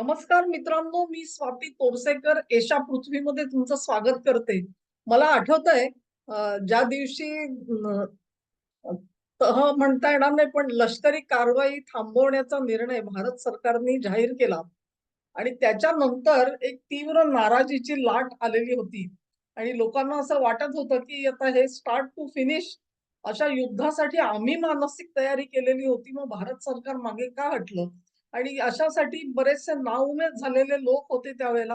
नमस्कार मित्रांनो मी स्वाती तोरसेकर एशा पृथ्वीमध्ये तुमचं स्वागत करते. मला आठवतंय आहे ज्या दिवशी तह म्हणता येणार नाही पण लष्करी कारवाई थांबवण्याचा निर्णय भारत सरकारने जाहीर केला. आणि त्याच्यानंतर एक तीव्र नाराजीची लाट आलेली होती. आणि लोकांना असं वाटत होतं की आता हे स्टार्ट टू फिनिश अशा युद्धासाठी आम्ही मानसिक तयारी केलेली होती. मग भारत सरकार मागे का हटलं? आणि अशासाठी बरेचसे नाउमेद झालेले लोक होते त्यावेळेला.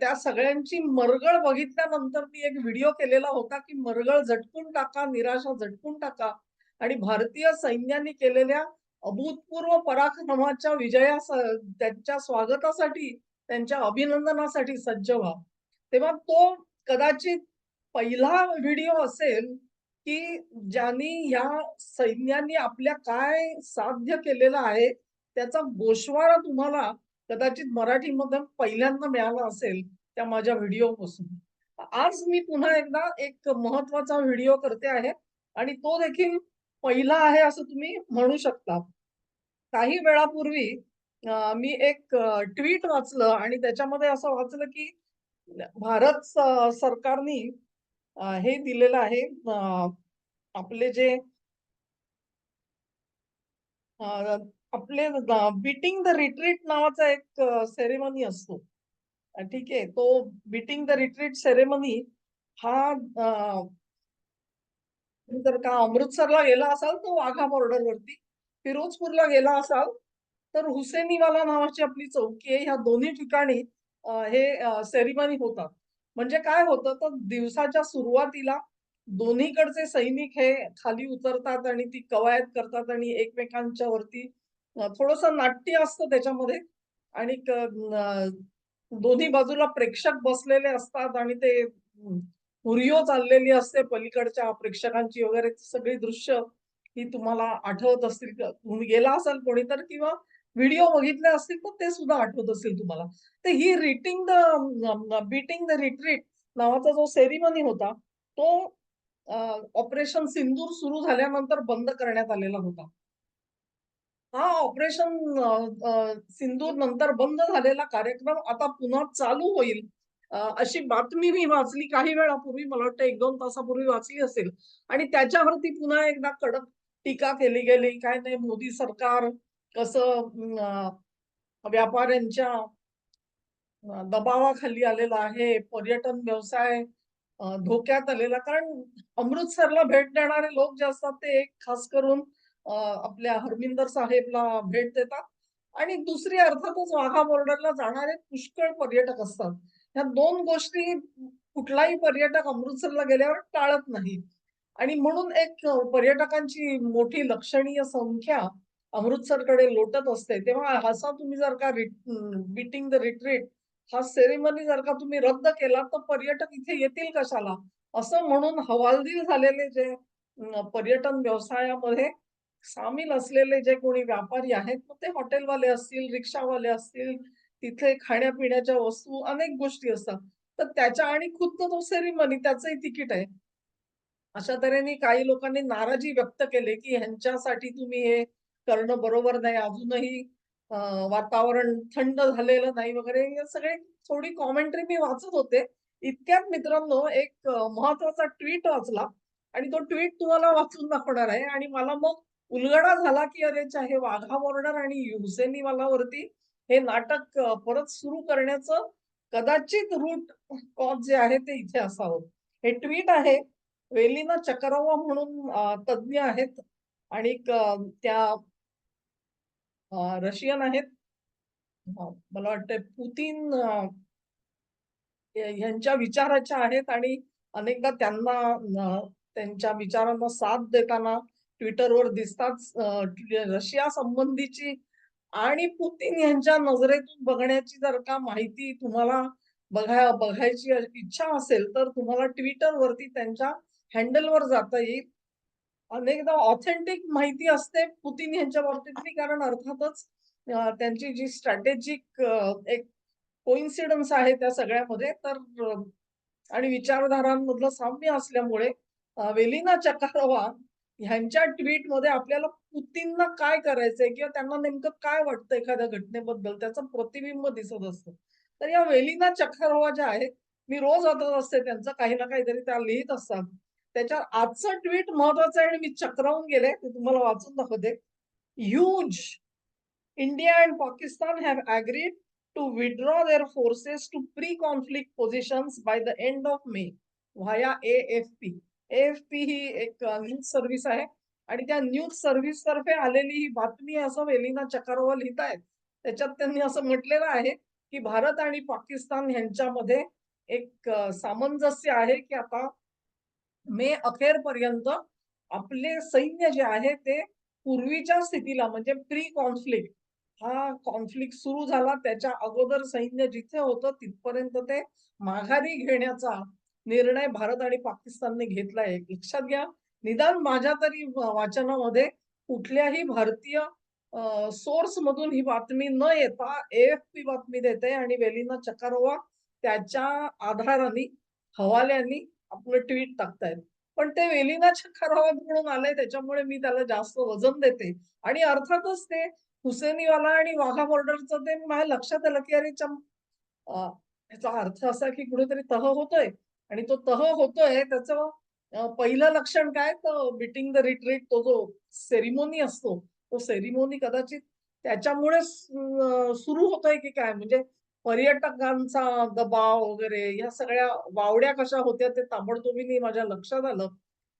त्या सगळ्यांची मरगळ बघितल्यानंतर मी एक व्हिडिओ केलेला होता की मरगळ झटकून टाका निराशा झटकून टाका. आणि भारतीय सैन्याने केलेल्या अभूतपूर्व पराक्रमाच्या विजया त्यांच्या स्वागतासाठी त्यांच्या अभिनंदनासाठी सज्ज व्हा. तेव्हा तो कदाचित पहिला व्हिडिओ असेल की ज्यांनी या सैन्याने आपल्या काय साध्य केलेलं आहे त्याचा गोषवारा तुम्हाला कदाचित मराठीमध्ये पहिल्यांदा मिळाला असेल त्या माझ्या व्हिडिओ पासून आज मी पुन्हा एकदा एक महत्त्वाचा व्हिडिओ करते आहे आणि तो देखील पहिला आहे असं तुम्ही म्हणू शकता. काही वेळापूर्वी मी एक ट्विट वाचलं आणि त्याच्यामध्ये असं वाचलं की भारत सरकारने हे दिलेलं आहे आपले जे आपले बीटिंग द रिट्रीट नावाचा एक सेरेमनी असतो. ठीक आहे. तो बीटिंग द रिट्रीट सेरेमनी हा जर का अमृतसरला गेला असाल तर वाघा बॉर्डर वरती फिरोजपूरला गेला असाल तर हुसेनीवाला नावाची आपली चौकी आहे. ह्या दोन्ही ठिकाणी हे सेरेमनी होतात. म्हणजे काय होतं? तर दिवसाच्या सुरुवातीला दोन्हीकडचे सैनिक हे खाली उतरतात आणि ती कवायत करतात आणि एकमेकांच्या वरती थोडस नाट्य असतं त्याच्यामध्ये. आणि दोन्ही बाजूला प्रेक्षक बसलेले असतात आणि ते हुरियो चाललेली असते पलीकडच्या प्रेक्षकांची वगैरे. सगळी दृश्य ही तुम्हाला आठवत असतील. गेला असाल कोणी तर किंवा व्हिडिओ बघितले असतील तर ते सुद्धा आठवत असेल तुम्हाला. तर ही written the beating the retreat नावाचा जो सेरिमनी होता तो ऑपरेशन सिंदूर सुरू झाल्यानंतर बंद करण्यात आलेला होता. हा ऑपरेशन सिंदूर नंतर बंद झालेला कार्यक्रम आता पुन्हा चालू होईल. अशी बातमी मी वाचली काही वेळापूर्वी मला वाटतं एक दोन तासापूर्वी वाचली असेल. आणि त्याच्यावरती पुन्हा एकदा कडक टीका केली गेली. काय नाही मोदी सरकार कसं व्यापाऱ्यांच्या दबावाखाली आलेला आहे पर्यटन व्यवसाय धोक्यात आलेला. कारण अमृतसरला भेट देणारे लोक जे असतात ते एक खास करून आपल्या हरमिंदर साहेबला भेट देतात. आणि दुसरी अर्थातच वाघा बॉर्डरला जाणारे पुष्कळ पर्यटक असतात. ह्या दोन गोष्टी कुठलाही पर्यटक अमृतसरला गेल्यावर टाळत नाही आणि म्हणून एक पर्यटकांची मोठी लक्षणीय संख्या अमृतसरकडे लोटत असते. तेव्हा असा तुम्ही जर का बीटिंग द रिट्रीट हा सेरेमनी जर का तुम्ही रद्द केला तर पर्यटक इथे येतील कशाला? असं म्हणून हवालदिल झालेले जे पर्यटन व्यवसायामध्ये सामील असलेले जे कोणी व्यापारी आहेत मग ते हॉटेलवाले असतील रिक्षावाले असतील तिथे खाण्यापिण्याच्या वस्तू अनेक गोष्टी असतात. तर त्याच्या आणि खुद्द तो सेरेमनी त्याचंही तिकीट आहे. अशा तऱ्हेने काही लोकांनी नाराजी व्यक्त केली की ह्यांच्यासाठी तुम्ही हे करणं बरोबर नाही. अजूनही वातावरण थंड झालेलं नाही वगैरे. हे सगळे थोडी कॉमेंट्री मी वाचत होते. इतक्यात मित्रांनो एक महत्त्वाचा ट्विट वाचला आणि तो ट्विट तुम्हाला वाचून दाखवणार आहे. आणि मला मग उलगडा झाला की अरे हे वाघा बॉर्डर आणि हुसेनीवालावरती हे नाटक परत सुरू करण्याचं कदाचित रूट कॉज जे आहे ते इथे असावं. हे ट्विट आहे वेलिना चकरावा म्हणून तज्ज्ञ तज्ञ आहेत आणि त्या रशियन आहेत. मला वाटतं पुतीन यांच्या विचाराच्या आहेत आणि अनेकदा त्यांना त्यांच्या विचारांना साथ देताना ट्विटरवर दिसतात रशिया संबंधीची आणि पुतीन यांच्या नजरेतून बघण्याची जर का माहिती तुम्हाला बघाय बघायची इच्छा असेल तर तुम्हाला ट्विटर वरती त्यांच्या हँडलवर जाता येईल. अनेकदा ऑथेंटिक माहिती असते पुतीन यांच्या बाबतीतली कारण अर्थातच त्यांची जी स्ट्रॅटेजिक एक कोइन्सिडन्स आहे त्या सगळ्यामध्ये तर आणि विचारधारांमधलं साम्य असल्यामुळे वेलिना चकारोवा ह्यांच्या ट्विटमध्ये आपल्याला पुतींना काय करायचंय किंवा त्यांना नेमकं काय वाटतं एखाद्या घटनेबद्दल? त्याचं प्रतिबिंब दिसत असतं. तर या वेलिना चखारोवा ज्या आहेत मी रोज वाचत असते त्यांचं. काही ना काहीतरी त्या लिहित असतात. त्याच्या आजचं ट्विट महत्वाचं आहे आणि मी चक्रावून गेले ते तुम्हाला वाचून दाखवते. Huge India and Pakistan have agreed to withdraw their forces to pre conflict positions by the end of May via P AFP ही एक न्यूज सर्व्हिस आहे. आणि त्या न्यूज सर्व्हिस तर्फे आलेली ही बातमी आहे असं वेलिना चकारोवा लिहित आहेत त्याच्यात त्यांनी असं म्हटलेलं आहे की भारत आणि पाकिस्तान यांच्यामध्ये एक सामंजस्य आहे की आता मे अखेरपर्यंत आपले सैन्य जे आहे ते पूर्वीच्या स्थितीला म्हणजे प्री कॉन्फ्लिक्ट हा कॉन्फ्लिक्ट सुरू झाला. त्याच्या अगोदर सैन्य जिथे होतं तिथपर्यंत ते माघारी घेण्याचा निर्णय भारत आणि पाकिस्तानने घेतलाय. लक्षात घ्या निदान माझ्या तरी वाचनामध्ये कुठल्याही भारतीय सोर्स मधून ही बातमी न येता एफ पी बातमी देते आणि वेलिना चकारोवा त्याच्या आधाराने हवाल्यांनी आपलं ट्विट टाकतायत. पण ते वेलिना म्हणून आलंय त्याच्यामुळे मी त्याला जास्त वजन देते. आणि अर्थातच ते हुसेनीवाला आणि वाघा बॉर्डरचं ते माझ्या लक्षात आलं की अरे चम याचा अर्थ असा की कुठेतरी तह होतोय. आणि तो तह होतोय त्याचं पहिलं लक्षण काय? तर बिटिंग द रिट्रीट तो जो सेरिमोनी असतो तो सेरिमोनी कदाचित त्याच्यामुळे सुरू होतोय की काय? म्हणजे पर्यटकांचा दबाव वगैरे या सगळ्या वावड्या कशा होत्या ते ताबडतोबीने माझ्या लक्षात आलं.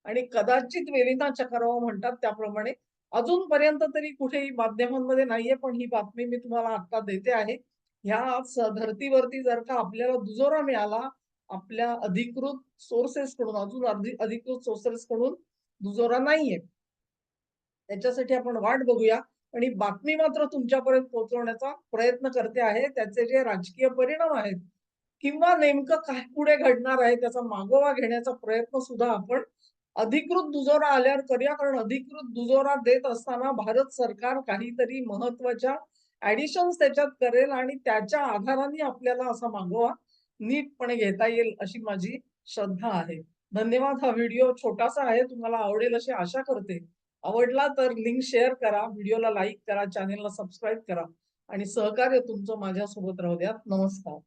आणि कदाचित वेलिना चक्रावा म्हणतात त्याप्रमाणे अजूनपर्यंत तरी कुठेही माध्यमांमध्ये नाहीये पण ही बातमी मी तुम्हाला आता देते आहे. ह्या धर्तीवरती जर का आपल्याला दुजोरा मिळाला आपल्या अधिकृत सोर्सेस कडून अजून अधिकृत सोर्सेस कडून दुजोरा नाहीये. त्याच्यासाठी आपण वाट बघूया. आणि बातमी मात्र तुमच्यापर्यंत पोहोचवण्याचा प्रयत्न करते आहे. त्याचे जे राजकीय परिणाम आहेत किंवा नेमकं काय पुढे घडणार आहे त्याचा मागोवा घेण्याचा प्रयत्न सुद्धा आपण अधिकृत दुजोरा आल्यावर करूया. कारण अधिकृत दुजोरा देत असताना भारत सरकार काहीतरी महत्त्वाच्या ऍडिशन्स त्याच्यात करेल आणि त्याच्या आधाराने आपल्याला असा मागोवा नीटपणे घेता येईल अशी माझी श्रद्धा आहे. धन्यवाद. हा व्हिडिओ छोटासा आहे तुम्हाला आवडेल अशी आशा करते. आवडला तर लिंक शेअर करा व्हिडिओला लाईक करा चॅनेलला सबस्क्राईब करा आणि सहकार्य तुमचं माझ्यासोबत राहू द्या नमस्कार.